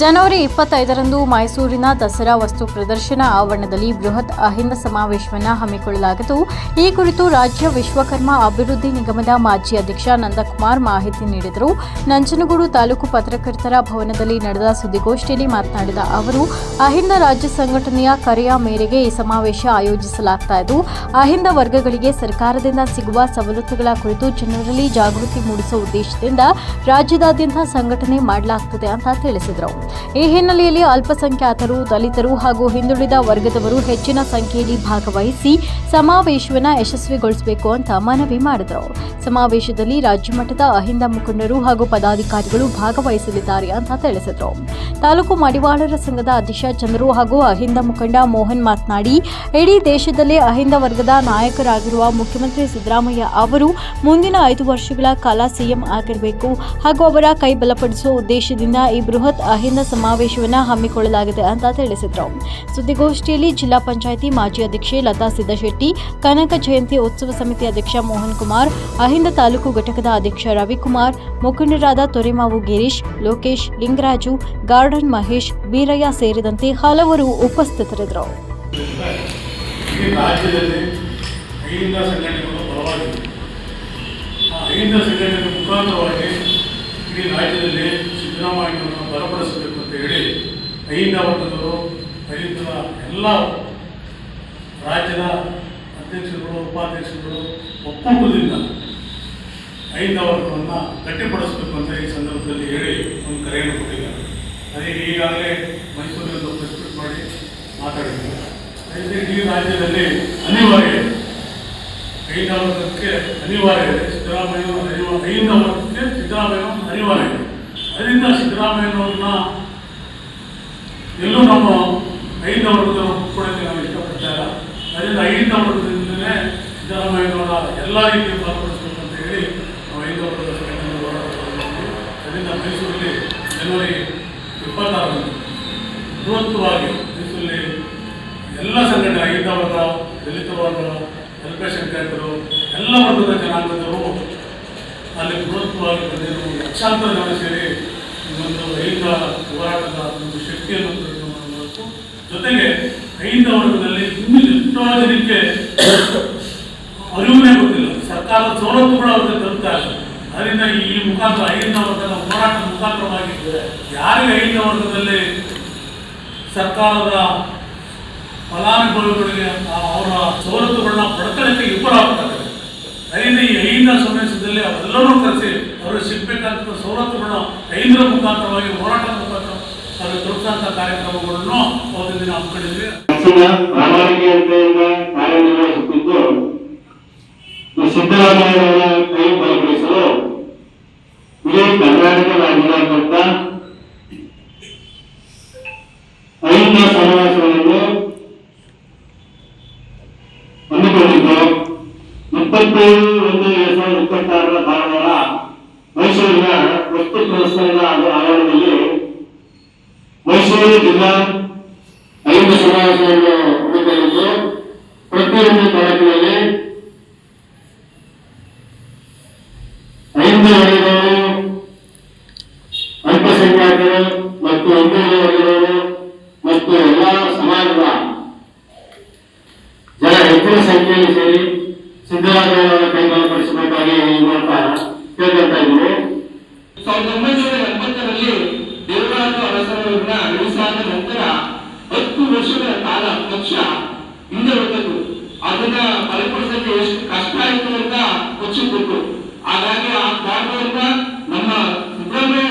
ಜನವರಿ ಇಪ್ಪತ್ತೈದರಂದು ಮೈಸೂರಿನ ದಸರಾ ವಸ್ತು ಪ್ರದರ್ಶನ ಆವರಣದಲ್ಲಿ ಬೃಹತ್ ಅಹಿಂದ ಸಮಾವೇಶವನ್ನು ಹಮ್ಮಿಕೊಳ್ಳಲಾಗಿದ್ದು ಈ ಕುರಿತು ರಾಜ್ಯ ವಿಶ್ವಕರ್ಮ ಅಭಿವೃದ್ಧಿ ನಿಗಮದ ಮಾಜಿ ಅಧ್ಯಕ್ಷ ನಂದಕುಮಾರ್ ಮಾಹಿತಿ ನೀಡಿದರು. ನಂಜನಗೂಡು ತಾಲೂಕು ಪತ್ರಕರ್ತರ ಭವನದಲ್ಲಿ ನಡೆದ ಸುದ್ದಿಗೋಷ್ಠಿಯಲ್ಲಿ ಮಾತನಾಡಿದ ಅವರು, ಅಹಿಂದ ರಾಜ್ಯ ಸಂಘಟನೆಯ ಕರೆಯ ಮೇರೆಗೆ ಈ ಸಮಾವೇಶ ಆಯೋಜಿಸಲಾಗ್ತಾ ಇದ್ದು, ಅಹಿಂದ ವರ್ಗಗಳಿಗೆ ಸರ್ಕಾರದಿಂದ ಸಿಗುವ ಸವಲತ್ತುಗಳ ಕುರಿತು ಜನರಲ್ಲಿ ಜಾಗೃತಿ ಮೂಡಿಸುವ ಉದ್ದೇಶದಿಂದ ರಾಜ್ಯದಾದ್ಯಂತ ಸಂಘಟನೆ ಮಾಡಲಾಗುತ್ತದೆ ಅಂತ ತಿಳಿಸಿದರು. ಈ ಹಿನ್ನೆಲೆಯಲ್ಲಿ ಅಲ್ಪಸಂಖ್ಯಾತರು, ದಲಿತರು ಹಾಗೂ ಹಿಂದುಳಿದ ವರ್ಗದವರು ಹೆಚ್ಚಿನ ಸಂಖ್ಯೆಯಲ್ಲಿ ಭಾಗವಹಿಸಿ ಸಮಾವೇಶವನ್ನು ಯಶಸ್ವಿಗೊಳಿಸಬೇಕು ಅಂತ ಮನವಿ ಮಾಡಿದರು. ಸಮಾವೇಶದಲ್ಲಿ ರಾಜ್ಯ ಮಟ್ಟದ ಅಹಿಂದ ಮುಖಂಡರು ಹಾಗೂ ಪದಾಧಿಕಾರಿಗಳು ಭಾಗವಹಿಸಲಿದ್ದಾರೆ ಅಂತ ತಿಳಿಸಿದರು. ತಾಲೂಕು ಮಡಿವಾಳರ ಸಂಘದ ಅಧ್ಯಕ್ಷ ಚಂದ್ರು ಹಾಗೂ ಅಹಿಂದ ಮುಖಂಡ ಮೋಹನ್ ಮಾತನಾಡಿ, ಇಡೀ ದೇಶದಲ್ಲೇ ಅಹಿಂದ ವರ್ಗದ ನಾಯಕರಾಗಿರುವ ಮುಖ್ಯಮಂತ್ರಿ ಸಿದ್ದರಾಮಯ್ಯ ಅವರು ಮುಂದಿನ ಐದು ವರ್ಷಗಳ ಕಾಲ ಸಿಎಂ ಆಗಿರಬೇಕು ಹಾಗೂ ಅವರ ಕೈ ಬಲಪಡಿಸುವ ಉದ್ದೇಶದಿಂದ ಈ ಬೃಹತ್ ಅಹಿಂದ ಸಮಾವೇಶವನ್ನು ಹಮ್ಮಿಕೊಳ್ಳಲಾಗಿದೆ ಅಂತ ತಿಳಿಸಿದರು. ಸುದ್ದಿಗೋಷ್ಠಿಯಲ್ಲಿ ಜಿಲ್ಲಾ ಪಂಚಾಯಿತಿ ಮಾಜಿ ಅಧ್ಯಕ್ಷೆ ಲತಾ ಸಿದ್ದಶೆಟ್ಟಿ, ಕನಕ ಜಯಂತಿ ಉತ್ಸವ ಸಮಿತಿ ಅಧ್ಯಕ್ಷ ಮೋಹನ್ ಕುಮಾರ್, ಅಹಿಂದ ತಾಲೂಕು ಘಟಕದ ಅಧ್ಯಕ್ಷ ರವಿಕುಮಾರ್, ಮುಖಂಡರಾದ ತೊರೆಮಾವು ಗಿರೀಶ್, ಲೋಕೇಶ್, ಲಿಂಗರಾಜು, ಗಾರ್ಡನ್ ಮಹೇಶ್, ಬೀರಯ್ಯ ಸೇರಿದಂತೆ ಹಲವರು ಉಪಸ್ಥಿತರಿದ್ದರು. ಅಹಿಂದ ಸಂಘಟನೆಗಳು ಮುಖಾಂತರವಾಗಿ ಇಡೀ ರಾಜ್ಯದಲ್ಲಿ ಸಿದ್ದರಾಮಯ್ಯನವರನ್ನು ಬಲಪಡಿಸಬೇಕು ಅಂತ ಹೇಳಿ ಅಹಿಂದ ವರ್ಗದವರು ಅಹಿಂದದ ಎಲ್ಲ ರಾಜ್ಯದ ಅಧ್ಯಕ್ಷರುಗಳು, ಉಪಾಧ್ಯಕ್ಷರುಗಳು ಒಪ್ಪಂದದಿಂದ ಅಹಿಂದ ವರ್ಗವನ್ನು ಗಟ್ಟಿಪಡಿಸಬೇಕು ಅಂತ ಈ ಸಂದರ್ಭದಲ್ಲಿ ಹೇಳಿ ಒಂದು ಕರೆಯನ್ನು ಕೊಟ್ಟಿದ್ದಾರೆ. ಅದೇ ಈಗಾಗಲೇ ಮೈಸೂರಿನಲ್ಲಿ ಪ್ರೆಸ್ ಮಾಡಿ ಮಾತಾಡಿದ್ದಾರೆ. ಈ ರಾಜ್ಯದಲ್ಲಿ ಅನಿವಾರ್ಯ ಇದೆ ಅಹಿಂದ ವರ್ಗಕ್ಕೆ ಅನಿವಾರ್ಯ ಇದೆ. ಸಿದ್ದರಾಮಯ್ಯ ಅನಿವಾರ್ಯ ಅಹಿಂದ ವರ್ಗಕ್ಕೆ ಸಿದ್ದರಾಮಯ್ಯ ಅನಿವಾರ್ಯ ಇದೆ. ಅದರಿಂದ ಸಿದ್ದರಾಮಯ್ಯನವ್ರನ್ನ ಎಲ್ಲೂ ನಮ್ಮ ಐದನೇ ವರ್ಗದ ಒಪ್ಕೊಳ್ಳೋಕ್ಕೆ ನಾವು ಇಷ್ಟಪಡ್ತಾ ಇಲ್ಲ ಅದರಿಂದ ಐದನೇ ವರ್ಗದಿಂದಲೇ ಸಿದ್ದರಾಮಯ್ಯನವರ ಎಲ್ಲ ರೀತಿಯ ಪಾಲ್ಗೊಳ್ಳಬೇಕು ಅಂತ ಹೇಳಿ ನಾವು ಐದು ವರ್ಗದ ಸಂಘಟನೆ. ಅದರಿಂದ ಮೈಸೂರಲ್ಲಿ ಜನವರಿ ಇಪ್ಪತ್ತಾರರಂದು ಬೃಹತ್ವಾಗಿ ಮೈಸೂರಲ್ಲಿ ಎಲ್ಲ ಸಂಘಟನೆ ಐದನೇ ವರ್ಗ ದಲಿತ ವರ್ಗ ಅಲ್ಪಸಂಖ್ಯಾತರು ಎಲ್ಲ ವರ್ಗದ ಜನಾಂಗದವರು ಅಲ್ಲಿ ಬೃಹತ್ವಾಗಿ ಬಂದಿರುವ ಲಕ್ಷಾಂತರ ಜನ ಸೇರಿ ಒಂದು ಅಹಿಂದ ಹೋರಾಟದ ಒಂದು ಶಕ್ತಿಯನ್ನು ಮಾಡಬೇಕು ಜೊತೆಗೆ ಅಹಿಂದ ವರ್ಗದಲ್ಲಿ ಇನ್ನೂ ಎಷ್ಟೋ ಜನಕ್ಕೆ ಅರಿವುನೇ ಗೊತ್ತಿಲ್ಲ. ಸರ್ಕಾರದ ಸವಲತ್ತುಗಳು ಅವ್ರಿಗೆ ಇಲ್ಲ. ಅದರಿಂದ ಈ ಮುಖಾಂತರ ಅಹಿಂದ ವರ್ಗದ ಹೋರಾಟ ಮುಖಾಂತರವಾಗಿದ್ದರೆ ಯಾರಿಗೆ ಅಹಿಂದ ವರ್ಗದಲ್ಲಿ ಸರ್ಕಾರದ ಫಲಾನುಭವಿಗಳಿಗೆ ಅವರ ಸವಲತ್ತುಗಳನ್ನ ಪಡ್ಕೊಳ್ಳೋಕ್ಕೆ ವಿಫಲವಾಗ್ತಾರೆ ಅದರಿಂದ ಈ ಅಹಿಂದ ಸಮಾವೇಶದಲ್ಲಿ ಅವರೆಲ್ಲರೂ ಕರೆಸಿ ಅವರಿಗೆ ಸವಲತ್ತುಗಳನ್ನು ಅಹಿಂದರ ಮುಖಾಂತರವಾಗಿ ಹೋರಾಟ ಮುಖಾಂತರ ಅದು ತಲುಪಿಸಂತ ಕಾರ್ಯಕ್ರಮಗಳನ್ನು ಅವತ್ತಿನ ಹಮ್ಮಿಕೊಂಡಿದ್ವಿ. ಕಾರ್ಯನಿರ್ವಹಿಸುತ್ತಿದ್ದು ಈ ಸಿದ್ದರಾಮಯ್ಯನವರ ಕೈ ಸಮಾವೇಶವನ್ನು ಹಮ್ಮಿಕೊಂಡಿದ್ದು. ಇಪ್ಪತ್ತೈದು ಒಂದು ಎರಡ್ ಸಾವಿರದ ಇಪ್ಪತ್ತಾರರ ಭಾನುವಾರ ಮೈಸೂರಿನ ವಸ್ತು ಪ್ರದರ್ಶನದ ಆವರಣದಲ್ಲಿ ಮೈಸೂರು ಜಿಲ್ಲಾ ಐದು ಸಮಾವೇಶವನ್ನು ಹಮ್ಮಿಕೊಂಡಿದ್ದು ಪ್ರತಿಯೊಂದು ತಾಲೂಕಿನಲ್ಲಿ ಐದು ವರ್ಗದವರು ಅಲ್ಪಸಂಖ್ಯಾತರು ಮತ್ತು ಹಿಂದುಳಿದ ವರ್ಗದವರು ಮತ್ತು ಎಲ್ಲ ಸಮಾಜದ ಜನ ಹೆಚ್ಚಿನ ಸಂಖ್ಯೆಯಲ್ಲಿ ಸೇರಿ ಸಿದ್ದರಾಮಯ್ಯ ಕೈಗೊಳ್ಳಪಡಿಸಬೇಕಾಗಿ ಈ ಮೂಲಕ ಕೇಳ್ಕೊಳ್ತಾ ಇದ್ದೀವಿ ಸಾವಿರದ ಒಂಬೈನೂರ ಎಂಬತ್ತರಲ್ಲಿ ದೇವರಾಜು ಅರಸರವರನ್ನ ಉಳಿಸಾದ ನಂತರ ಹತ್ತು ವರ್ಷಗಳ ಕಾಲ ಪಕ್ಷ ಹಿಂದೆ ಹೊರಟದ್ದು ಅದನ್ನ ಬಲಪಡಿಸಕ್ಕೆ ಎಷ್ಟು ಕಷ್ಟ ಆಯಿತು ಅಂತ ಪಕ್ಷ ಕೊಟ್ಟು ಹಾಗಾಗಿ ಆ ಕಾರಣದಿಂದ ನಮ್ಮ ಸಿದ್ದರಾಮಯ್ಯ